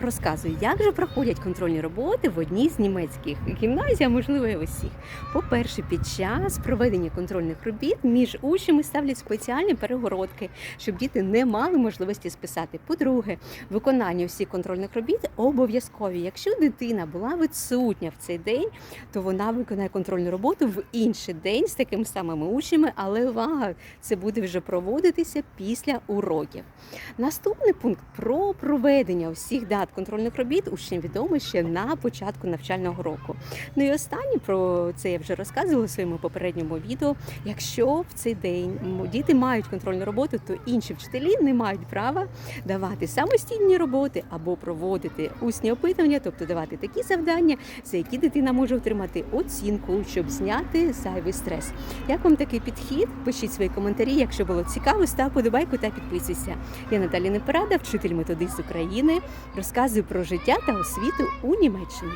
Розказую, як же проходять контрольні роботи в одній з німецьких гімназій, а можливо і усіх. По-перше, під час проведення контрольних робіт між учнями ставлять спеціальні перегородки, щоб діти не мали можливості списати. По-друге, виконання всіх контрольних робіт обов'язкові. Якщо дитина була відсутня в цей день, то вона виконає контрольну роботу в інший день з такими самими учнями, але увага, це буде вже проводитися після уроків. Наступний пункт про проведення всіх дат контрольних робіт учням відомо ще на початку навчального року. Ну і останнє про це я вже розказувала у своєму попередньому відео. Якщо в цей день діти мають контрольну роботу, то інші вчителі не мають права давати самостійні роботи або проводити усні опитування, тобто давати такі завдання, за які дитина може отримати оцінку, щоб зняти зайвий стрес. Як вам такий підхід? Пишіть свої коментарі. Якщо було цікаво, став подобайку та підписуйся. Я Наталі Непорада, вчитель методист України. Розказую про життя та освіту у Німеччині.